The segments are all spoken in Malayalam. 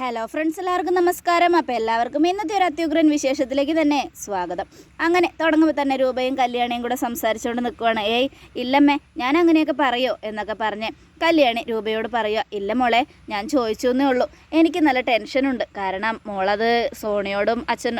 ഹലോ ഫ്രണ്ട്സ് എല്ലാവർക്കും നമസ്കാരം. അപ്പോൾ എല്ലാവർക്കും ഇന്നത്തെ ഒരു അത്യുഗ്രൻ വിശേഷത്തിലേക്ക് തന്നെ സ്വാഗതം. അങ്ങനെ തുടങ്ങുമ്പോൾ തന്നെ രൂപയും കല്യാണിയും കൂടെ സംസാരിച്ചുകൊണ്ട് നിൽക്കുവാണ്. ഏയ് ഇല്ലമ്മേ ഞാൻ അങ്ങനെയൊക്കെ പറയോ എന്നൊക്കെ പറഞ്ഞ് കല്യാണി രൂപയോട് പറയുക ഇല്ല മോളെ ഞാൻ ചോദിച്ചു എന്നേ ഉള്ളൂ. എനിക്ക് നല്ല ടെൻഷനുണ്ട് കാരണം മോളത് സോണിയോടും അച്ഛൻ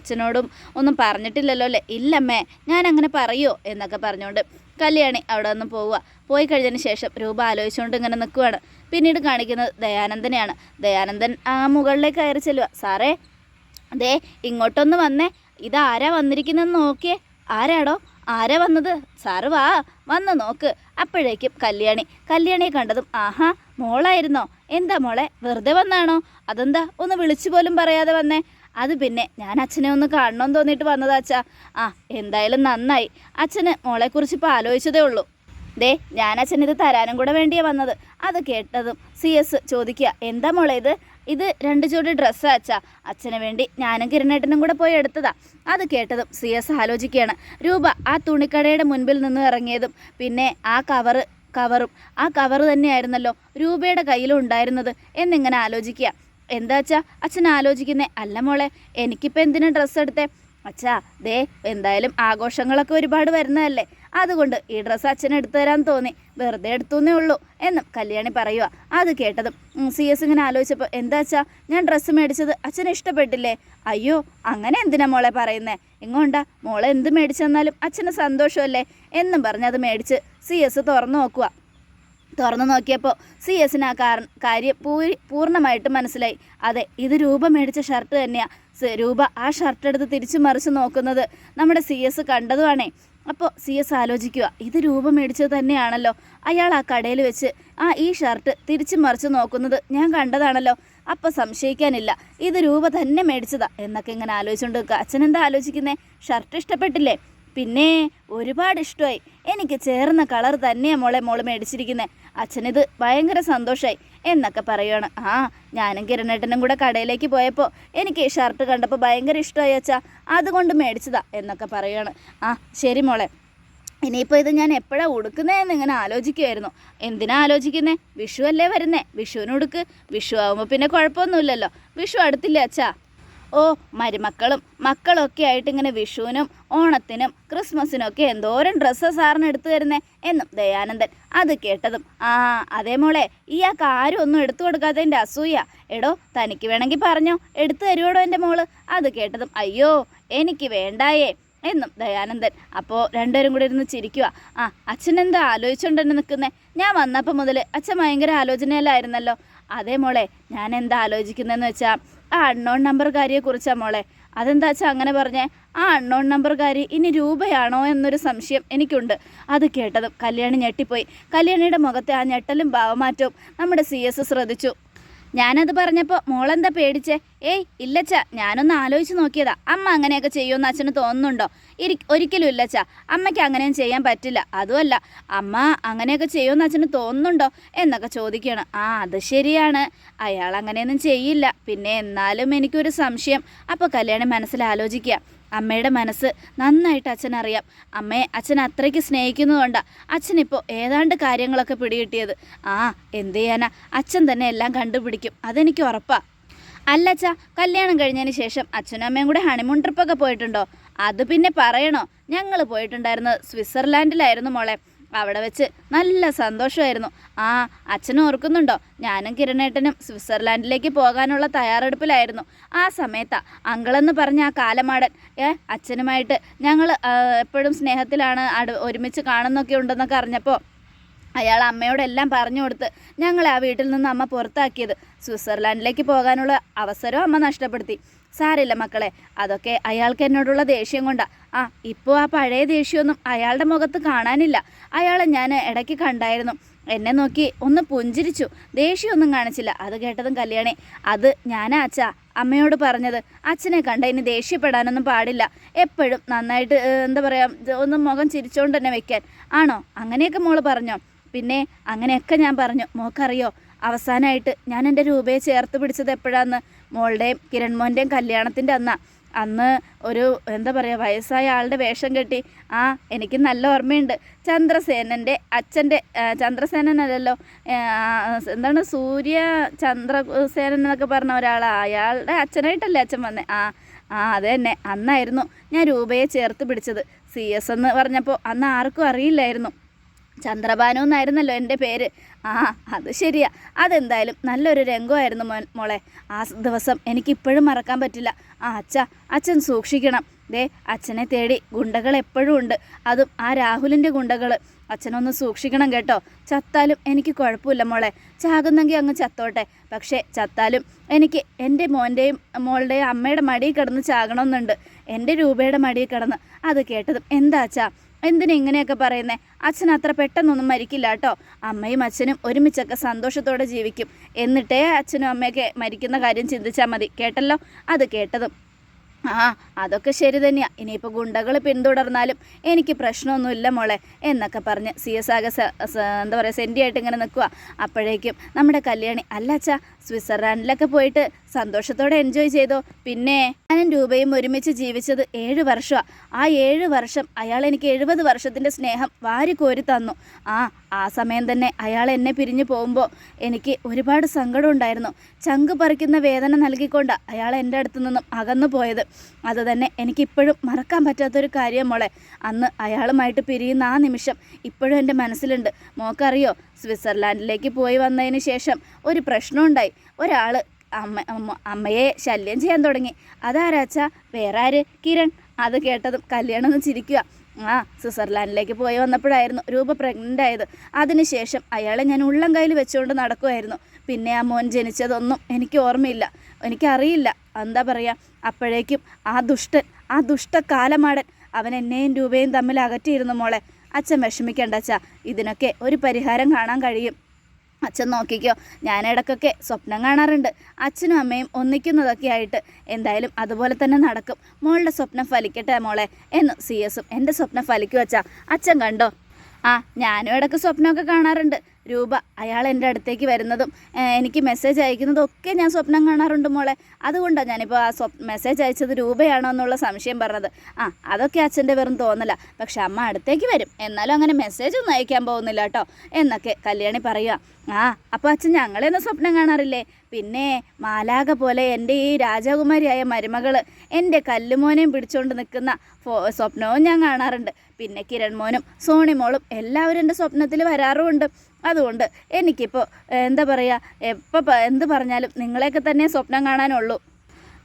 അച്ഛനോടും ഒന്നും പറഞ്ഞിട്ടില്ലല്ലോ അല്ലേ? ഇല്ലമ്മേ ഞാൻ അങ്ങനെ പറയോ എന്നൊക്കെ പറഞ്ഞുകൊണ്ട് കല്യാണി അവിടെ നിന്ന് പോവുക പോയി കഴിഞ്ഞതിന് ശേഷം രൂപ ആലോചിച്ചുകൊണ്ട് ഇങ്ങനെ നിൽക്കുവാണ്. പിന്നീട് കാണിക്കുന്നത് ദയാനന്ദനെയാണ്. ദയാനന്ദൻ ആ മുകളിലേക്ക് കയറി ചെല്ലുക സാറേ ദേ ഇങ്ങോട്ടൊന്ന് വന്നേ. ഇതാരാ വന്നിരിക്കുന്നെന്ന് നോക്കിയേ. ആരാടോ? ആരാ വന്നത്? സാറ് വാ വന്ന് നോക്ക്. അപ്പോഴേക്കും കല്യാണി. കല്യാണിയെ കണ്ടതും ആഹാ മോളായിരുന്നോ? എന്താ മോളെ വെറുതെ വന്നാണോ? അതെന്താ? ഒന്ന് വിളിച്ചു പോലും പറയാതെ വന്നേ. അത് പിന്നെ ഞാൻ അച്ഛനെ ഒന്ന് കാണണമെന്ന് തോന്നിയിട്ട് വന്നതാ അച്ഛാ. ആ എന്തായാലും നന്നായി. അച്ഛന് മോളെക്കുറിച്ച് ഇപ്പോൾ ആലോചിച്ചതേ ഉള്ളൂ. ദേ ഞാൻ അച്ഛൻ ഇത് തരാനും കൂടെ വേണ്ടിയാ വന്നത്. അത് കേട്ടതും സി എസ് ചോദിക്കുക എന്താ മോളെ ഇത്? ഇത് രണ്ട് ജോഡി ഡ്രസ്സാ അച്ഛാ. അച്ഛന് വേണ്ടി ഞാനും കിരണേട്ടനും കൂടെ പോയി എടുത്തതാ. അത് കേട്ടതും സി എസ് ആലോചിക്കുകയാണ്. രൂപ ആ തുണിക്കടയുടെ മുൻപിൽ നിന്ന് ഇറങ്ങിയതും പിന്നെ ആ കവറ് കവറും ആ കവറ് തന്നെയായിരുന്നല്ലോ രൂപയുടെ കയ്യിലും ഉണ്ടായിരുന്നത് എന്നിങ്ങനെ ആലോചിക്കുക. എന്താ അച്ഛാ? അച്ഛൻ ആലോചിക്കുന്നേ അല്ല മോളെ എനിക്കിപ്പോൾ എന്തിനാ ഡ്രസ്സ് എടുത്തേ? അച്ഛാ ദേ എന്തായാലും ആഘോഷങ്ങളൊക്കെ ഒരുപാട് വരുന്നതല്ലേ? അതുകൊണ്ട് ഈ ഡ്രസ്സ് അച്ഛൻ എടുത്തു തരാൻ തോന്നി. വെറുതെ എടുത്തുന്നേ ഉള്ളൂ എന്നും കല്യാണി പറയുക അത് കേട്ടതും സി എസ് ഇങ്ങനെ ആലോചിച്ചപ്പോൾ എന്താ അച്ഛാ ഞാൻ ഡ്രസ്സ് മേടിച്ചത് അച്ഛന് ഇഷ്ടപ്പെട്ടില്ലേ? അയ്യോ അങ്ങനെ എന്തിനാ മോളെ പറയുന്നേ? എങ്ങോണ്ടാ? മോളെ എന്ത് മേടിച്ചെന്നാലും അച്ഛന് സന്തോഷമല്ലേ? എന്നും പറഞ്ഞ് അത് മേടിച്ച് സി എസ് തുറന്നു നോക്കുക തുറന്നു നോക്കിയപ്പോൾ സി എസിന് ആ കാര കാര്യം പൂരി പൂർണമായിട്ടും മനസ്സിലായി. അതെ ഇത് രൂപ മേടിച്ച ഷർട്ട് തന്നെയാണ് രൂപ ആ ഷർട്ട് എടുത്ത് തിരിച്ചു മറിച്ച് നോക്കുന്നത് നമ്മുടെ സി എസ് കണ്ടതുമാണേ അപ്പോൾ സി എസ് ആലോചിക്കുക ഇത് രൂപ മേടിച്ചത് തന്നെയാണല്ലോ. അയാൾ ആ കടയിൽ വെച്ച് ആ ഈ ഷർട്ട് തിരിച്ചു മറിച്ച് നോക്കുന്നത് ഞാൻ കണ്ടതാണല്ലോ. അപ്പോൾ സംശയിക്കാനില്ല ഇത് രൂപ തന്നെ മേടിച്ചതാ എന്നൊക്കെ ഇങ്ങനെ ആലോചിച്ചുകൊണ്ട് നിൽക്കുക അച്ഛൻ എന്താ ആലോചിക്കുന്നേ? ഷർട്ട് ഇഷ്ടപ്പെട്ടില്ലേ? പിന്നെ ഒരുപാട് ഇഷ്ടമായി. എനിക്ക് ചേർന്ന കളർ തന്നെയാണ് മോളെ മോൾ മേടിച്ചിരിക്കുന്നത് അച്ഛനിത് ഭയങ്കര സന്തോഷമായി എന്നൊക്കെ പറയുകയാണ് ആ ഞാനും കിരണേട്ടനും കൂടെ കടയിലേക്ക് പോയപ്പോൾ എനിക്ക് ഈ ഷർട്ട് കണ്ടപ്പോൾ ഭയങ്കര ഇഷ്ടമായി അച്ഛാ. അതുകൊണ്ട് മേടിച്ചതാ എന്നൊക്കെ പറയുകയാണ് ആ ശരി മോളെ. ഇനിയിപ്പോൾ ഇത് ഞാൻ എപ്പോഴാണ് ഉടുക്കുന്നതെന്ന് ഇങ്ങനെ ആലോചിക്കുമായിരുന്നു എന്തിനാ ആലോചിക്കുന്നേ? വിഷു അല്ലേ വരുന്നേ. വിഷുവിന് ഉടുക്ക്. വിഷു ആവുമ്പോൾ പിന്നെ കുഴപ്പമൊന്നുമില്ലല്ലോ. വിഷു അടുത്തില്ലേ അച്ഛാ? ഓ മരുമക്കളും മക്കളൊക്കെ ആയിട്ട് ഇങ്ങനെ വിഷുവിനും ഓണത്തിനും ക്രിസ്മസിനും ഒക്കെ എന്തോരം ഡ്രസ്സ് സാറിന് എടുത്തു തരുന്നേ എന്നും ദയാനന്ദൻ അത് കേട്ടതും. ആ അതേ മോളെ ഇയാൾക്ക് ആരും ഒന്നും എടുത്തു കൊടുക്കാത്തതിന്റെ അസൂയ. എടോ തനിക്ക് വേണമെങ്കിൽ പറഞ്ഞോ എടുത്തു തരുവോടോ എന്റെ മോൾ? അത് കേട്ടതും അയ്യോ എനിക്ക് വേണ്ടായേ എന്നും ദയാനന്ദൻ. അപ്പോൾ രണ്ടുപേരും കൂടി ഇരുന്ന് ചിരിക്കുക ആ അച്ഛൻ എന്താ ആലോചിച്ചുകൊണ്ടെന്ന് നിൽക്കുന്നേ ഞാൻ വന്നപ്പോൾ മുതൽ അച്ഛൻ ഭയങ്കര ആലോചനയിലായിരുന്നല്ലോ. അതേ മോളെ ഞാൻ എന്താ ആലോചിക്കുന്നതെന്ന് വെച്ചാൽ ആ അൺനോൺ നമ്പർകാരിയെ കുറിച്ചാ മോളെ. അതെന്താ വെച്ചാൽ അങ്ങനെ പറഞ്ഞേ? ആ അൺനോൺ നമ്പർകാരി ഇനി രൂപയാണോ എന്നൊരു സംശയം എനിക്കുണ്ട്. അത് കേട്ടതും കല്യാണി ഞെട്ടിപ്പോയി. കല്യാണിയുടെ മുഖത്തെ ആ ഞെട്ടലും ഭാവമാറ്റവും നമ്മുടെ സി എസ് ശ്രദ്ധിച്ചു. ഞാനത് പറഞ്ഞപ്പോൾ മോളെന്താ പേടിച്ചേ? ഏയ് ഇല്ലച്ച ഞാനൊന്ന് ആലോചിച്ച് നോക്കിയതാ. അമ്മ അങ്ങനെയൊക്കെ ചെയ്യുമെന്ന് അച്ഛന് തോന്നുന്നുണ്ടോ? ഇരി ഒരിക്കലും ഇല്ലച്ച. അമ്മയ്ക്ക് അങ്ങനെയും ചെയ്യാൻ പറ്റില്ല. അതുമല്ല അമ്മ അങ്ങനെയൊക്കെ ചെയ്യുമെന്ന് അച്ഛന് തോന്നുന്നുണ്ടോ? എന്നൊക്കെ ചോദിക്കുകയാണ്. ആ അത് ശരിയാണ്. അയാൾ അങ്ങനെയൊന്നും ചെയ്യില്ല. പിന്നെ എന്നാലും എനിക്കൊരു സംശയം. അപ്പോൾ കല്യാണി മനസ്സിൽ ആലോചിക്കുക. അമ്മയുടെ മനസ്സ് നന്നായിട്ട് അച്ഛനറിയാം. അമ്മയെ അച്ഛൻ അത്രയ്ക്ക് സ്നേഹിക്കുന്നതുകൊണ്ടാണ് അച്ഛനിപ്പോൾ ഏതാണ്ട് കാര്യങ്ങളൊക്കെ പിടികിട്ടിയത്. ആ എന്ത് ചെയ്യാനാ? അച്ഛൻ തന്നെ എല്ലാം കണ്ടുപിടിക്കും. അതെനിക്ക് ഉറപ്പാണ് അല്ലച്ച കല്യാണം കഴിഞ്ഞതിന് ശേഷം അച്ഛനും അമ്മയും കൂടെ ഹണിമൂൺ ട്രിപ്പൊക്കെ പോയിട്ടുണ്ടോ? അത് പിന്നെ പറയണോ? ഞങ്ങൾ പോയിട്ടുണ്ടായിരുന്നത് സ്വിറ്റ്സർലാൻഡിലായിരുന്നു മോളെ. അവിടെ വെച്ച് നല്ല സന്തോഷമായിരുന്നു. ആ അച്ഛനും ഓർക്കുന്നുണ്ടോ? ഞാനും കിരണേട്ടനും സ്വിറ്റ്സർലാൻഡിലേക്ക് പോകാനുള്ള തയ്യാറെടുപ്പിലായിരുന്നു. ആ സമയത്താ അങ്കളെന്ന് പറഞ്ഞ ആ കാലമാടൻ ഏ അച്ഛനുമായിട്ട് ഞങ്ങൾ എപ്പോഴും സ്നേഹത്തിലാണ് അടു ഒരുമിച്ച് കാണുന്നൊക്കെ ഉണ്ടെന്നൊക്കെ അറിഞ്ഞപ്പോൾ അയാൾ അമ്മയോടെല്ലാം പറഞ്ഞു കൊടുത്ത് ഞങ്ങളെ ആ വീട്ടിൽ നിന്ന് അമ്മ പുറത്താക്കിയത്. സ്വിറ്റ്സർലാൻഡിലേക്ക് പോകാനുള്ള അവസരവും അമ്മ നഷ്ടപ്പെടുത്തി. സാരില്ല മക്കളെ. അതൊക്കെ അയാൾക്ക് എന്നോടുള്ള ദേഷ്യം കൊണ്ടാ. ആ ഇപ്പോൾ ആ പഴയ ദേഷ്യമൊന്നും അയാളുടെ മുഖത്ത് കാണാനില്ല. അയാളെ ഞാൻ ഇടയ്ക്ക് കണ്ടായിരുന്നു. എന്നെ നോക്കി ഒന്ന് പുഞ്ചിരിച്ചു. ദേഷ്യമൊന്നും കാണിച്ചില്ല. അത് കേട്ടതും കല്യാണി. അത് ഞാനാ അച്ഛാ അമ്മയോട് പറഞ്ഞത്. അച്ഛനെ കണ്ട ഇനി ദേഷ്യപ്പെടാനൊന്നും പാടില്ല. എപ്പോഴും നന്നായിട്ട് എന്താ പറയുക ഒന്ന് മുഖം ചിരിച്ചുകൊണ്ട് തന്നെ വെക്കാൻ. ആണോ? അങ്ങനെയൊക്കെ മോൾ പറഞ്ഞോ? പിന്നെ അങ്ങനെയൊക്കെ ഞാൻ പറഞ്ഞു. മോക്കറിയോ? അവസാനമായിട്ട് ഞാൻ എന്റെ രൂപയെ ചേർത്ത് പിടിച്ചത് എപ്പോഴാന്ന്? മോളുടെയും കിരൺമോന്റെയും കല്യാണത്തിന്റെ അന്ന. അന്ന് ഒരു എന്താ പറയുക വയസ്സായ ആളുടെ വേഷം കെട്ടി ആ എനിക്ക് നല്ല ഓർമ്മയുണ്ട്. ചന്ദ്രസേനന്റെ അച്ഛന്റെ ചന്ദ്രസേനൻ അല്ലല്ലോ എന്താണ് സൂര്യ ചന്ദ്രസേനൻ എന്നൊക്കെ പറഞ്ഞ ഒരാൾ അയാളുടെ അച്ഛനായിട്ടല്ലേ അച്ഛൻ വന്നേ. ആ ആ അത് തന്നെ. അന്നായിരുന്നു ഞാൻ രൂപയെ ചേർത്ത് പിടിച്ചത്. സി എസ് എന്ന് പറഞ്ഞപ്പോൾ അന്ന് ആർക്കും അറിയില്ലായിരുന്നു. ചന്ദ്രഭാനു എന്നായിരുന്നല്ലോ എന്റെ പേര്. ആ അത് ശരിയാ. അതെന്തായാലും നല്ലൊരു രംഗമായിരുന്നു മോളെ. ആ ദിവസം എനിക്കിപ്പോഴും മറക്കാൻ പറ്റില്ല. ആ അച്ഛ അച്ഛൻ സൂക്ഷിക്കണം. ദേ അച്ഛനെ തേടി ഗുണ്ടകൾ എപ്പോഴും ഉണ്ട്. അതും ആ രാഹുലിന്റെ ഗുണ്ടകൾ അച്ഛനൊന്ന് സൂക്ഷിക്കണം കേട്ടോ. ചത്താലും എനിക്ക് കുഴപ്പമില്ല മോളെ. ചാകുന്നെങ്കിൽ അങ്ങ് ചത്തോട്ടെ. പക്ഷേ ചത്താലും എനിക്ക് എന്റെ മോന്റെയും മോളുടെയും അമ്മയുടെ മടിയിൽ കിടന്ന് ചാകണമെന്നുണ്ട്. എന്റെ രൂപയുടെ മടിയിൽ കിടന്ന്. അത് കേട്ടതും എന്താ അച്ഛാ? എന്തിനാ ഇങ്ങനെയൊക്കെ പറയുന്നേ? അച്ഛൻ അത്ര പെട്ടെന്നൊന്നും മരിക്കില്ല കേട്ടോ. അമ്മയും അച്ഛനും ഒരുമിച്ചൊക്കെ സന്തോഷത്തോടെ ജീവിക്കും. എന്നിട്ടേ അച്ഛനും അമ്മയൊക്കെ മരിക്കുന്ന കാര്യം ചിന്തിച്ചാൽ മതി. കേട്ടല്ലോ? അത് കേട്ടതും. ആ അതൊക്കെ ശരി തന്നെയാണ് ഇനിയിപ്പോൾ ഗുണ്ടകൾ പിന്തുടർന്നാലും എനിക്ക് പ്രശ്നമൊന്നുമില്ല മോളെ എന്നൊക്കെ പറഞ്ഞ് സി എസ് ആകെ എന്താ പറയുക സെന്റിയായിട്ട് ഇങ്ങനെ നിൽക്കുക അപ്പോഴേക്കും നമ്മുടെ കല്യാണി അല്ല അച്ഛാ സ്വിറ്റ്സർലാൻഡിലൊക്കെ പോയിട്ട് സന്തോഷത്തോടെ എൻജോയ് ചെയ്തോ. പിന്നെ ഞാനും രൂപയും ഒരുമിച്ച് ജീവിച്ചത് ഏഴ് വർഷമാണ് ആ ഏഴ് വർഷം അയാൾ എനിക്ക് എഴുപത് വർഷത്തിന്റെ സ്നേഹം വാരി കോരി തന്നു. ആ ആ സമയം തന്നെ അയാൾ എന്നെ പിരിഞ്ഞു പോകുമ്പോൾ എനിക്ക് ഒരുപാട് സങ്കടം ഉണ്ടായിരുന്നു. ചങ്ക് പറിക്കുന്ന വേദന നൽകിക്കൊണ്ട് അയാൾ എന്റെ അടുത്ത് നിന്നും അകന്നു പോയത്. അത് തന്നെ എനിക്കിപ്പോഴും മറക്കാൻ പറ്റാത്തൊരു കാര്യം മോളെ. അന്ന് അയാളുമായിട്ട് പിരിയുന്ന ആ നിമിഷം ഇപ്പോഴും എന്റെ മനസ്സിലുണ്ട്. മോക്കറിയോ സ്വിറ്റ്സർലാൻഡിലേക്ക് പോയി വന്നതിന് ശേഷം ഒരു പ്രശ്നമുണ്ടായി. ഒരാൾ അമ്മ അമ്മ- അമ്മയെ ശല്യം ചെയ്യാൻ തുടങ്ങി. അതാരാച്ചാ? വേറെ ആര് കിരൺ. അത് കേട്ടതും കല്യാണം ഒന്ന് ചിരിക്കുക. ആ സ്വിറ്റ്സർലാൻഡിലേക്ക് പോയി വന്നപ്പോഴായിരുന്നു രൂപ പ്രഗ്നന്റ് ആയത്. അതിനുശേഷം അയാളെ ഞാൻ ഉള്ളം കയ്യിൽ വെച്ചുകൊണ്ട് നടക്കുമായിരുന്നു പിന്നെ ആ മോൻ ജനിച്ചതൊന്നും എനിക്ക് ഓർമ്മയില്ല. എനിക്കറിയില്ല. എന്താ പറയുക അപ്പോഴേക്കും ആ ദുഷ്ടൻ ആ ദുഷ്ട കാലമാടൻ അവൻ എന്നെയും രൂപയും തമ്മിൽ അകറ്റിയിരുന്നു മോളെ. അച്ഛൻ വിഷമിക്കേണ്ട അച്ഛാ. ഇതിനൊക്കെ ഒരു പരിഹാരം കാണാൻ കഴിയും. അച്ഛൻ നോക്കിക്കോ ഞാൻ ഇടയ്ക്കൊക്കെ സ്വപ്നം കാണാറുണ്ട്. അച്ഛനും അമ്മയും ഒന്നിക്കുന്നതൊക്കെ ആയിട്ട് എന്തായാലും അതുപോലെ തന്നെ നടക്കും. മോളുടെ സ്വപ്നം ഫലിക്കട്ടെ മോളെ എന്ന് സി എസും എന്റെ സ്വപ്നം ഫലിക്കും അച്ഛാ. അച്ഛൻ കണ്ടോ? ആ ഞാനും ഇടയ്ക്ക് സ്വപ്നമൊക്കെ കാണാറുണ്ട്. രൂപ അയാൾ എന്റെ അടുത്തേക്ക് വരുന്നതും എനിക്ക് മെസ്സേജ് അയക്കുന്നതും ഒക്കെ ഞാൻ സ്വപ്നം കാണാറുണ്ട് മോളെ. അതുകൊണ്ടാണ് ഞാനിപ്പോൾ ആ സ്വപ് മെസ്സേജ് അയച്ചത് രൂപയാണോ എന്നുള്ള സംശയം പറഞ്ഞത്. ആ അതൊക്കെ അച്ഛന്റെ വെറും തോന്നല. പക്ഷെ അമ്മ അടുത്തേക്ക് വരും. എന്നാലും അങ്ങനെ മെസ്സേജ് ഒന്നും അയക്കാൻ പോകുന്നില്ല കേട്ടോ. എന്നൊക്കെ കല്യാണി പറയുക ആ അപ്പോൾ അച്ഛൻ ഞങ്ങളെയൊന്നും സ്വപ്നം കാണാറില്ലേ? പിന്നെ മാലാക പോലെ എന്റെ ഈ രാജകുമാരിയായ മരുമകൾ എന്റെ കല്ലുമോനെയും പിടിച്ചുകൊണ്ട് നിൽക്കുന്ന സ്വപ്നവും ഞാൻ കാണാറുണ്ട്. പിന്നെ കിരൺ മോനും സോണി മോളും എല്ലാവരും എന്റെ സ്വപ്നത്തിൽ വരാറുമുണ്ട്. അതുകൊണ്ട് എനിക്കിപ്പോൾ എന്താ പറയുക എപ്പോൾ എന്ത് പറഞ്ഞാലും നിങ്ങളെയൊക്കെ തന്നെ സ്വപ്നം കാണാനുള്ളൂ.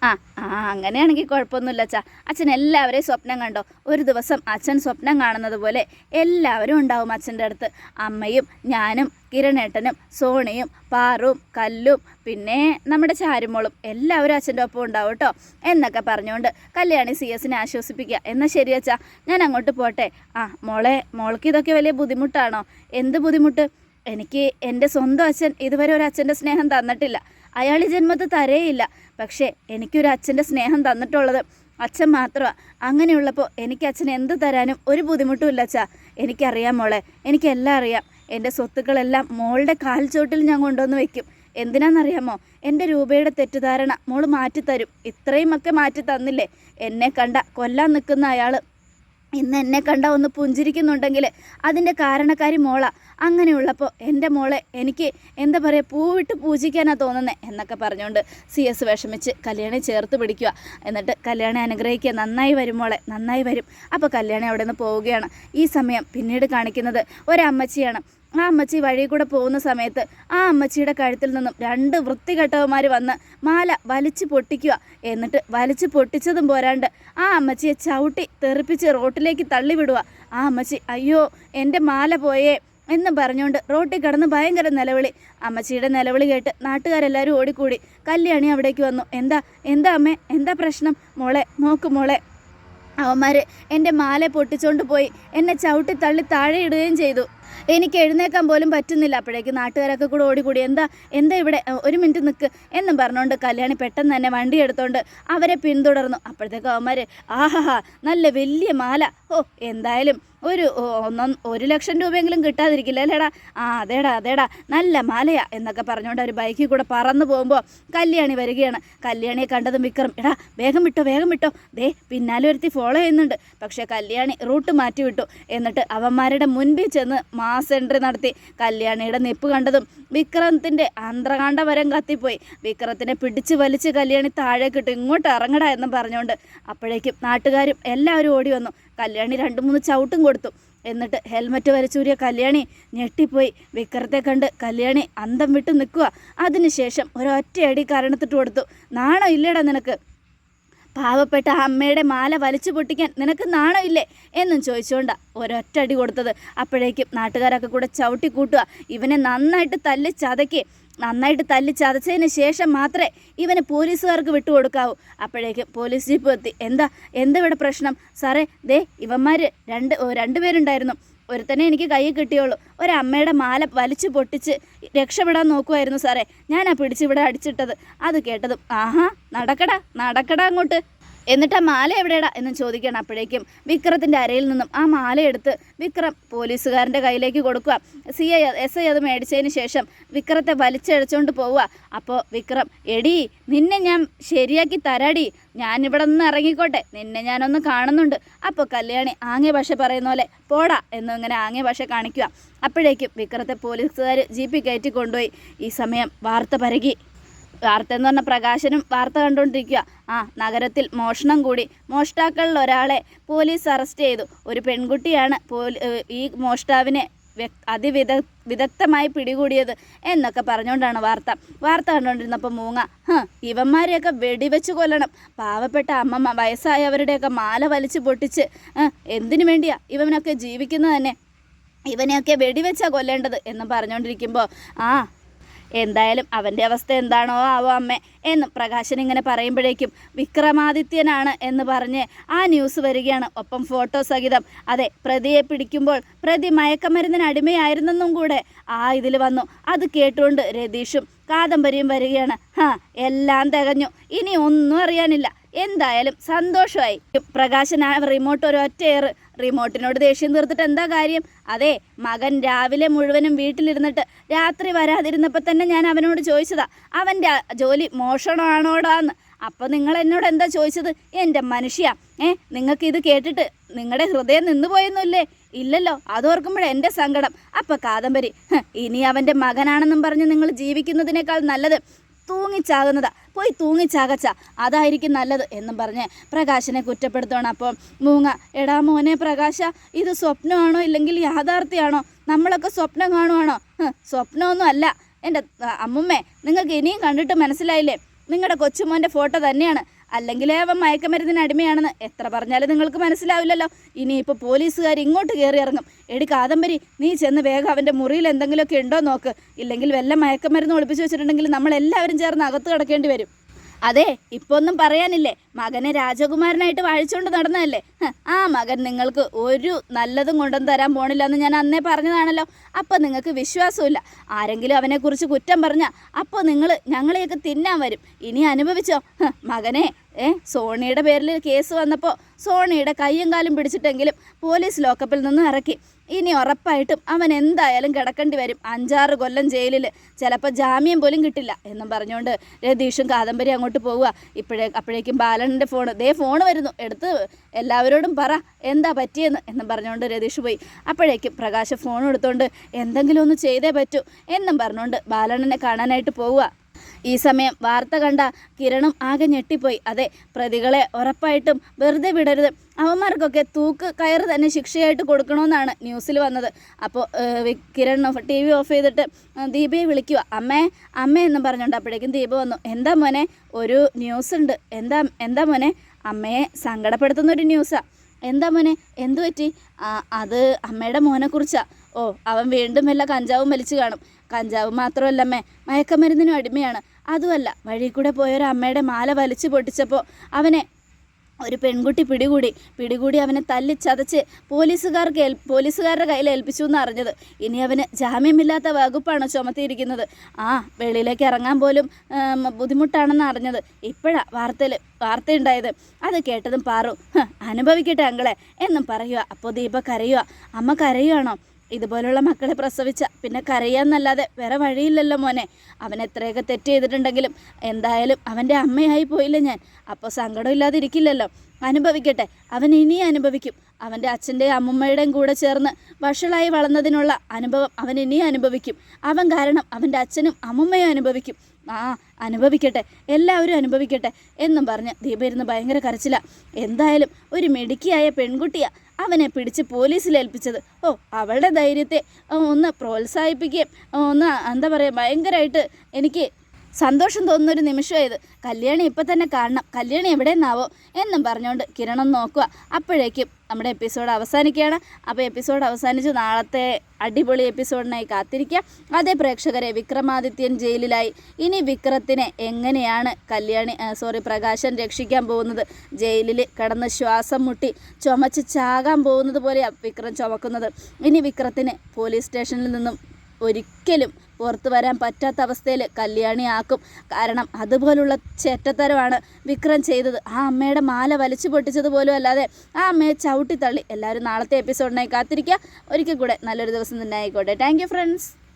ആ ആ അങ്ങനെയാണെങ്കിൽ കുഴപ്പമൊന്നുമില്ല അച്ഛാ. അച്ഛൻ എല്ലാവരെയും സ്വപ്നം കണ്ടോ? ഒരു ദിവസം അച്ഛൻ സ്വപ്നം കാണുന്നത് പോലെ എല്ലാവരും ഉണ്ടാവും അച്ഛന്റെ അടുത്ത്. അമ്മയും ഞാനും കിരണേട്ടനും സോണിയും പാറും കല്ലും പിന്നെ നമ്മുടെ ചാരുമോളും എല്ലാവരും അച്ഛന്റെ ഒപ്പം ഉണ്ടാവും കേട്ടോ. എന്നൊക്കെ പറഞ്ഞുകൊണ്ട് കല്യാണി സി എസിനെ ആശ്വസിപ്പിക്കുക. എന്നാൽ ശരി അച്ഛാ. ഞാൻ അങ്ങോട്ട് പോട്ടെ. ആ മോളെ മോൾക്ക് ഇതൊക്കെ വലിയ ബുദ്ധിമുട്ടാണോ? എന്ത് ബുദ്ധിമുട്ട്? എനിക്ക് എന്റെ സ്വന്തം അച്ഛൻ ഇതുവരെ ഒരു അച്ഛന്റെ സ്നേഹം തന്നിട്ടില്ല. അയാൾ ഈ ജന്മത്ത് തരേയില്ല. പക്ഷേ എനിക്കൊരു അച്ഛന്റെ സ്നേഹം തന്നിട്ടുള്ളത് അച്ഛൻ മാത്രമാണ് അങ്ങനെയുള്ളപ്പോൾ എനിക്ക് അച്ഛൻ എന്ത് തരാനും ഒരു ബുദ്ധിമുട്ടും ഇല്ല അച്ഛാ. എനിക്കറിയാം മോളെ എനിക്കെല്ലാം അറിയാം. എന്റെ സ്വത്തുക്കളെല്ലാം മോളുടെ കാൽ ചോട്ടിൽ ഞാൻ കൊണ്ടുവന്ന് വയ്ക്കും എന്തിനാണെന്നറിയാമോ എന്റെ രൂപയുടെ തെറ്റിദ്ധാരണ മോൾ മാറ്റിത്തരും. ഇത്രയും ഒക്കെ മാറ്റി തന്നില്ലേ എന്നെ കണ്ട കൊല്ലാൻ നിൽക്കുന്ന അയാൾ ഇന്ന് എന്നെ കണ്ട ഒന്ന് പുഞ്ചിരിക്കുന്നുണ്ടെങ്കിൽ അതിന്റെ കാരണക്കാരി മോള. അങ്ങനെയുള്ളപ്പോൾ എന്റെ മോളെ എനിക്ക് എന്താ പറയുക പൂവിട്ട് പൂജിക്കാനാണ് തോന്നുന്നത് എന്നൊക്കെ പറഞ്ഞുകൊണ്ട് സി എസ് വിഷമിച്ച് കല്യാണി ചേർത്ത് പിടിക്കുക. എന്നിട്ട് കല്യാണി അനുഗ്രഹിക്കുക. നന്നായി വരും മോളെ നന്നായി വരും. അപ്പോൾ കല്യാണി അവിടെ നിന്ന് പോവുകയാണ്. ഈ സമയം പിന്നീട് കാണിക്കുന്നത് ഒരമ്മച്ചിയാണ്. ആ അമ്മച്ചി വഴി കൂടെ പോകുന്ന സമയത്ത് ആ അമ്മച്ചിയുടെ കഴുത്തിൽ നിന്നും രണ്ട് വൃത്തികെട്ടവന്മാർ വന്ന് മാല വലിച്ചു പൊട്ടിക്കുക. എന്നിട്ട് വലിച്ചു പൊട്ടിച്ചതും പോരാണ്ട് ആ അമ്മച്ചിയെ ചവിട്ടി തെറിപ്പിച്ച് റോട്ടിലേക്ക് തള്ളിവിടുക. ആ അമ്മച്ചി അയ്യോ എന്റെ മാല പോയേ എന്നും പറഞ്ഞുകൊണ്ട് റോട്ടിൽ കിടന്ന് ഭയങ്കര നിലവിളി. അമ്മച്ചിയുടെ നിലവിളി കേട്ട് നാട്ടുകാരെല്ലാവരും ഓടിക്കൂടി. കല്യാണി അവിടേക്ക് വന്നു. എന്താ എന്താ അമ്മേ എന്താ പ്രശ്നം? മോളെ നോക്ക് മോളെ. അവന്മാർ എന്റെ മാല പൊട്ടിച്ചോണ്ട് പോയി. എന്നെ ചവിട്ടി തള്ളി താഴെ ഇടുകയും ചെയ്തു. എനിക്ക് എഴുന്നേക്കാൻ പോലും പറ്റുന്നില്ല. അപ്പോഴേക്ക് നാട്ടുകാരൊക്കെ കൂടെ ഓടിക്കൂടി എന്താ എന്താ ഇവിടെ? ഒരു മിനിറ്റ് നിൽക്ക് എന്നും പറഞ്ഞുകൊണ്ട് കല്യാണി പെട്ടെന്ന് തന്നെ വണ്ടി എടുത്തോണ്ട് അവരെ പിന്തുടർന്നു. അപ്പോഴത്തേക്ക് അവന്മാർ ആഹാ നല്ല വലിയ മാല. ഓ എന്തായാലും ഒരു ഒന്നും ഒരു ലക്ഷം രൂപയെങ്കിലും കിട്ടാതിരിക്കില്ല അല്ലേടാ? ആ അതേടാ അതേടാ. നല്ല മാലയാ എന്നൊക്കെ പറഞ്ഞുകൊണ്ട് ഒരു ബൈക്കിൽ കൂടെ പറന്നു പോകുമ്പോൾ കല്യാണി വരികയാണ്. കല്യാണിയെ കണ്ടതും വിക്രം എടാ വേഗം വിട്ടോ വേഗം വിട്ടോ. ദേ പിന്നാലെ ഒരുത്തി ഫോളോ ചെയ്യുന്നുണ്ട്. പക്ഷേ കല്യാണി റൂട്ട് മാറ്റി വിട്ടു. എന്നിട്ട് അവന്മാരുടെ മുൻപിൽ ചെന്ന് മാസ് എൻട്രി നടത്തി. കല്യാണിയുടെ നിപ്പ് കണ്ടതും വിക്രമത്തിന്റെ അന്ത്രകാണ്ട വരം കത്തിപ്പോയി. വിക്രത്തിനെ പിടിച്ച് വലിച്ച് കല്യാണി താഴേക്കിട്ട് ഇങ്ങോട്ട് ഇറങ്ങടാ എന്നും പറഞ്ഞുകൊണ്ട് അപ്പോഴേക്കും നാട്ടുകാരും എല്ലാവരും ഓടി വന്നു. കല്യാണി രണ്ട് മൂന്ന് ചവിട്ടും കൊടുത്തു. എന്നിട്ട് ഹെൽമറ്റ് വരച്ചൂരിയ കല്യാണി ഞെട്ടിപ്പോയി. വിക്രത്തെ കണ്ട് കല്യാണി അന്തം വിട്ട് നിൽക്കുക. അതിനുശേഷം ഒരൊറ്റയടി കരണത്തിട്ട് കൊടുത്തു. നാണോ ഇല്ലേടാ നിനക്ക്? പാവപ്പെട്ട അമ്മയുടെ മാല വലിച്ചു പൊട്ടിക്കാൻ നിനക്ക് നാണോ ഇല്ലേ? എന്നും ചോദിച്ചുകൊണ്ടാ ഒരൊറ്റടി കൊടുത്തത്. അപ്പോഴേക്കും നാട്ടുകാരൊക്കെ കൂടെ ചവിട്ടി കൂട്ടുക. ഇവനെ നന്നായിട്ട് തല്ലി ചതക്കി. നന്നായിട്ട് തല്ലി ചതച്ചതിന് ശേഷം മാത്രമേ ഇവന് പോലീസുകാർക്ക് വിട്ടുകൊടുക്കാവൂ. അപ്പോഴേക്കും പോലീസ് ജീപ്പ് എത്തി. എന്താ? എന്താ ഇവിടെ പ്രശ്നം? സാറേ ദേ ഇവന്മാർ രണ്ട് രണ്ടുപേരുണ്ടായിരുന്നു ഒരുത്തനെ എനിക്ക് കൈ കിട്ടിയുള്ളൂ. ഒരമ്മയുടെ മാല വലിച്ചു പൊട്ടിച്ച് രക്ഷപ്പെടാൻ നോക്കുമായിരുന്നു സാറേ. ഞാനാ പിടിച്ചിവിടെ അടിച്ചിട്ടത്. അത് കേട്ടതും ആഹാ നടക്കടാ നടക്കടാ അങ്ങോട്ട്. എന്നിട്ട് ആ മാല എവിടെയടാ എന്ന് ചോദിക്കണം അപ്പോഴേക്കും വിക്രത്തിന്റെ അരയിൽ നിന്നും ആ മാല എടുത്ത് വിക്രം പോലീസുകാരന്റെ കയ്യിലേക്ക് കൊടുക്കുക. സി ഐ എസ് ഐ അത് മേടിച്ചതിന് ശേഷം വിക്രത്തെ വലിച്ചഴച്ചുകൊണ്ട് പോവുക. അപ്പോൾ വിക്രം എടി നിന്നെ ഞാൻ ശരിയാക്കി തരാടി. ഞാനിവിടെ നിന്ന് ഇറങ്ങിക്കോട്ടെ. നിന്നെ ഞാനൊന്ന് കാണുന്നുണ്ട്. അപ്പോൾ കല്യാണി ആംഗ്യ ഭാഷ പറയുന്ന പോലെ പോടാ എന്നിങ്ങനെ ആംഗ്യ ഭാഷ കാണിക്കുക. അപ്പോഴേക്കും വിക്രത്തെ പോലീസുകാർ ജീപ്പിൽ കയറ്റി കൊണ്ടുപോയി. ഈ സമയം വാർത്ത പരകി. വാർത്ത എന്ന് പറഞ്ഞ പ്രകാശനും വാർത്ത കണ്ടുകൊണ്ടിരിക്കുക ആ നഗരത്തിൽ മോഷണം കൂടി. മോഷ്ടാക്കളിൽ ഒരാളെ പോലീസ് അറസ്റ്റ് ചെയ്തു. ഒരു പെൺകുട്ടിയാണ് ഈ മോഷ്ടാവിനെ അതിവിദ വിദഗ്ധമായി പിടികൂടിയത് എന്നൊക്കെ പറഞ്ഞുകൊണ്ടാണ് വാർത്ത. വാർത്ത കണ്ടുകൊണ്ടിരുന്നപ്പോൾ മൂങ്ങ ഇവന്മാരെയൊക്കെ വെടിവെച്ച് കൊല്ലണം. പാവപ്പെട്ട അമ്മമ്മ വയസ്സായവരുടെയൊക്കെ മാല വലിച്ചു പൊട്ടിച്ച് എന്തിനു വേണ്ടിയാ ഇവനൊക്കെ ജീവിക്കുന്നത് തന്നെ? ഇവനെയൊക്കെ വെടിവെച്ചാ കൊല്ലേണ്ടത് എന്ന് പറഞ്ഞുകൊണ്ടിരിക്കുമ്പോൾ ആ എന്തായാലും അവന്റെ അവസ്ഥ എന്താണോ ആവോ അമ്മ എന്നും പ്രകാശൻ ഇങ്ങനെ പറയുമ്പോഴേക്കും വിക്രമാദിത്യനാണ് എന്ന് പറഞ്ഞ് ആ ന്യൂസ് വരികയാണ്. ഒപ്പം ഫോട്ടോ സഹിതം. അതെ പ്രതിയെ പിടിക്കുമ്പോൾ പ്രതി മയക്കമരുന്നിന് അടിമയായിരുന്നെന്നും കൂടെ ആ ഇതിൽ വന്നു. അത് കേട്ടുകൊണ്ട് രതീഷും കാദംബരിയും വരികയാണ്. ഹാ എല്ലാം തികഞ്ഞു. ഇനി ഒന്നും അറിയാനില്ല. എന്തായാലും സന്തോഷമായി. പ്രകാശൻ ആ റിമോട്ട് ഒരു ഒറ്റയേറ് റിമോട്ടിനോട് ദേഷ്യം തീർത്തിട്ട് എന്താ കാര്യം? അതെ മകൻ രാവിലെ മുഴുവനും വീട്ടിലിരുന്നിട്ട് രാത്രി വരാതിരുന്നപ്പോൾ തന്നെ ഞാൻ അവനോട് ചോദിച്ചതാ. അവന്റെ ജോലി മോഷണമാണോടാന്ന്. അപ്പോൾ നിങ്ങൾ എന്നോട് എന്താ ചോദിച്ചത്? എന്റെ മനുഷ്യ. ഏ നിങ്ങൾക്കിത് കേട്ടിട്ട് നിങ്ങളുടെ ഹൃദയം നിന്നുപോയൊന്നുമില്ലേ ഇല്ലല്ലോ അതോർക്കുമ്പോഴേ എന്റെ സങ്കടം. അപ്പം കാദംബരി ഇനി അവന്റെ മകനാണെന്നും പറഞ്ഞ് നിങ്ങൾ ജീവിക്കുന്നതിനേക്കാൾ നല്ലത് തൂങ്ങിച്ചാകുന്നതാ. പോയി തൂങ്ങിച്ചാകച്ച അതായിരിക്കും നല്ലത് എന്നും പറഞ്ഞ് പ്രകാശനെ കുറ്റപ്പെടുത്തണം അപ്പോൾ മൂങ്ങ എടാ മോനെ പ്രകാശ ഇത് സ്വപ്നമാണോ ഇല്ലെങ്കിൽ യാഥാർത്ഥ്യമാണോ? നമ്മളൊക്കെ സ്വപ്നം കാണുവാണോ? സ്വപ്നമൊന്നും അല്ല എന്റെ അമ്മുമ്മേ നിങ്ങൾക്ക് ഇനിയും കണ്ടിട്ട് മനസ്സിലായില്ലേ? നിങ്ങളുടെ കൊച്ചുമോന്റെ ഫോട്ടോ തന്നെയാണ്. അല്ലെങ്കിൽ അവൻ മയക്കമരുന്നിന് അടിമയാണെന്ന് എത്ര പറഞ്ഞാലും നിങ്ങൾക്ക് മനസ്സിലാവില്ലല്ലോ. ഇനിയിപ്പോൾ പോലീസുകാർ ഇങ്ങോട്ട് കയറി ഇറങ്ങും. എടി കാദംബരി നീ ചെന്ന് വേഗം അവന്റെ മുറിയിൽ എന്തെങ്കിലുമൊക്കെ ഉണ്ടോ നോക്ക്. ഇല്ലെങ്കിൽ വല്ല മയക്കമരുന്ന് ഒളിപ്പിച്ച് വെച്ചിട്ടുണ്ടെങ്കിൽ നമ്മളെല്ലാവരും ചേർന്ന് അകത്ത് കിടക്കേണ്ടി വരും. അതെ ഇപ്പൊ ഒന്നും പറയാനില്ലേ? മകനെ രാജകുമാരനായിട്ട് വാഴിച്ചുകൊണ്ട് നടന്നതല്ലേ? ആ മകൻ നിങ്ങൾക്ക് ഒരു നല്ലതും കൊണ്ടൊന്നും തരാൻ പോണില്ല എന്ന് ഞാൻ അന്നേ പറഞ്ഞതാണല്ലോ. അപ്പോൾ നിങ്ങൾക്ക് വിശ്വാസമില്ല ആരെങ്കിലും അവനെക്കുറിച്ച് കുറ്റം പറഞ്ഞാൽ അപ്പോൾ നിങ്ങൾ ഞങ്ങളെയൊക്കെ തിന്നാൻ വരും. ഇനി അനുഭവിച്ചോ? മകനെ ഏ സോണിയുടെ പേരിൽ കേസ് വന്നപ്പോൾ സോണിയുടെ കയ്യും കാലും പിടിച്ചിട്ടെങ്കിലും പോലീസ് ലോക്കപ്പിൽ നിന്ന് ഇറക്കി. ഇനി ഉറപ്പായിട്ടും അവൻ എന്തായാലും കിടക്കേണ്ടി വരും. അഞ്ചാറ് കൊല്ലം ജയിലിൽ ചിലപ്പോൾ ജാമ്യം പോലും കിട്ടില്ല എന്നും പറഞ്ഞുകൊണ്ട് രതീഷും കാദംബരി അങ്ങോട്ട് പോവുക. ഇപ്പോഴേ അപ്പോഴേക്കും ബാലന്റെ ഫോൺ ദേ ഫോൺ വരുന്നു. എടുത്ത് എല്ലാവരോടും പറ എന്താ പറ്റിയെന്ന് എന്നും പറഞ്ഞുകൊണ്ട് രതീഷ് പോയി. അപ്പോഴേക്കും പ്രകാശ് ഫോൺ എടുത്തുകൊണ്ട് എന്തെങ്കിലും ഒന്ന് ചെയ്തേ പറ്റൂ എന്നും പറഞ്ഞുകൊണ്ട് ബാലണ്ണനെ കാണാനായിട്ട് പോവുക. ഈ സമയം വാർത്ത കണ്ട കിരണും ആകെ ഞെട്ടിപ്പോയി. അതെ പ്രതികളെ ഉറപ്പായിട്ടും വെറുതെ വിടരുത്. അവന്മാർക്കൊക്കെ തൂക്ക് കയറ് തന്നെ ശിക്ഷയായിട്ട് കൊടുക്കണമെന്നാണ് ന്യൂസിൽ വന്നത്. അപ്പോൾ കിരൺ ടി വി ഓഫ് ചെയ്തിട്ട് ദീപയെ വിളിക്കുക. അമ്മേ അമ്മേ എന്നും പറഞ്ഞുകൊണ്ട് അപ്പോഴേക്കും ദീപ വന്നു. എന്താ മോനെ ഒരു ന്യൂസ് ഉണ്ട് എന്താ എന്താ മോനെ? അമ്മയെ സങ്കടപ്പെടുത്തുന്ന ഒരു ന്യൂസാണ് എന്താ മോനെ എന്തു പറ്റി? അത് അമ്മയുടെ മോനെക്കുറിച്ചാണ് ഓ അവൻ വീണ്ടും വല്ല കഞ്ചാവും വലിച്ചു കാണും. കഞ്ചാവ് മാത്രമല്ല അമ്മേ മയക്കമരുന്നിനും അടിമയാണ്. അതുമല്ല വഴി കൂടെ പോയൊരു അമ്മയുടെ മാല വലിച്ചു പൊട്ടിച്ചപ്പോൾ അവനെ ഒരു പെൺകുട്ടി പിടികൂടി പിടികൂടി അവനെ തല്ലി ചതച്ച് പോലീസുകാർക്ക് ഏൽ പോലീസുകാരുടെ കയ്യിൽ ഏൽപ്പിച്ചു എന്ന് അറിഞ്ഞത്. ഇനി അവന് ജാമ്യമില്ലാത്ത വകുപ്പാണ് ചുമത്തിയിരിക്കുന്നത്? ആ വെളിയിലേക്ക് ഇറങ്ങാൻ പോലും ബുദ്ധിമുട്ടാണെന്ന് അറിഞ്ഞത്. ഇപ്പോഴാ വാർത്തയിൽ വാർത്തയുണ്ടായത്. അത് കേട്ടതും പാറു അനുഭവിക്കട്ടെ അങ്കളെ എന്നും പറയുക അപ്പോൾ ദീപ കരയുക അമ്മ കരയുവാണോ? ഇതുപോലുള്ള മക്കളെ പ്രസവിച്ച പിന്നെ കരയാന്നല്ലാതെ വേറെ വഴിയില്ലല്ലോ മോനെ. അവൻ എത്രയൊക്കെ തെറ്റ് ചെയ്തിട്ടുണ്ടെങ്കിലും എന്തായാലും അവന്റെ അമ്മയായി പോയില്ല ഞാൻ. അപ്പോൾ സങ്കടമില്ലാതിരിക്കില്ലല്ലോ അനുഭവിക്കട്ടെ. അവൻ ഇനി അനുഭവിക്കും. അവന്റെ അച്ഛന്റെയും അമ്മമ്മയുടെയും കൂടെ ചേർന്ന് വഷളായി വളർന്നതിനുള്ള അനുഭവം അവൻ ഇനി അനുഭവിക്കും. അവൻ കാരണം അവന്റെ അച്ഛനും അമ്മമ്മയും അനുഭവിക്കും. ആ അനുഭവിക്കട്ടെ. എല്ലാവരും അനുഭവിക്കട്ടെ എന്നും പറഞ്ഞ് ദീപ ഇരുന്ന് ഭയങ്കര കരച്ചില. എന്തായാലും ഒരു മിടുക്കിയായ പെൺകുട്ടിയാ. അവനെ പിടിച്ച് പോലീസിൽ ഏൽപ്പിച്ചത്. ഓ അവളുടെ ധൈര്യത്തെ ഒന്ന് പ്രോത്സാഹിപ്പിക്കുകയും ഒന്ന് എന്താ പറയുക ഭയങ്കരമായിട്ട് എനിക്ക് സന്തോഷം തോന്നുന്നൊരു നിമിഷമായത് കല്യാണി ഇപ്പം തന്നെ കാണണം. കല്യാണി എവിടെയെന്നാവോ എന്നും പറഞ്ഞുകൊണ്ട് കിരണം നോക്കുക. അപ്പോഴേക്കും നമ്മുടെ എപ്പിസോഡ് അവസാനിക്കുകയാണ്. അപ്പോൾ എപ്പിസോഡ് അവസാനിച്ച് നാളത്തെ അടിപൊളി എപ്പിസോഡിനായി കാത്തിരിക്കുക. അതേ പ്രേക്ഷകരെ വിക്രമാദിത്യൻ ജയിലിലായി. ഇനി വിക്രത്തിനെ എങ്ങനെയാണ് കല്യാണി സോറി പ്രകാശൻ രക്ഷിക്കാൻ പോകുന്നത്? ജയിലിൽ കിടന്ന് ശ്വാസം മുട്ടി ചുമച്ച് ചാകാൻ പോകുന്നത് പോലെയാണ് വിക്രം ചുമക്കുന്നത്. ഇനി വിക്രത്തിന് പോലീസ് സ്റ്റേഷനിൽ നിന്നും ഒരിക്കലും പുറത്തു വരാൻ പറ്റാത്ത അവസ്ഥയിൽ കല്യാണി ആക്കും കാരണം അതുപോലുള്ള ചേറ്റത്തരമാണ് വിക്രം ചെയ്തത്. ആ അമ്മയുടെ മാല വലിച്ചു പൊട്ടിച്ചത് പോലും അല്ലാതെ ആ അമ്മയെ ചവിട്ടിത്തള്ളി. എല്ലാവരും നാളത്തെ എപ്പിസോഡിനായി കാത്തിരിക്കുക. ഒരിക്കൽ കൂടെ നല്ലൊരു ദിവസം തന്നെ ആയിക്കോട്ടെ. Thank friends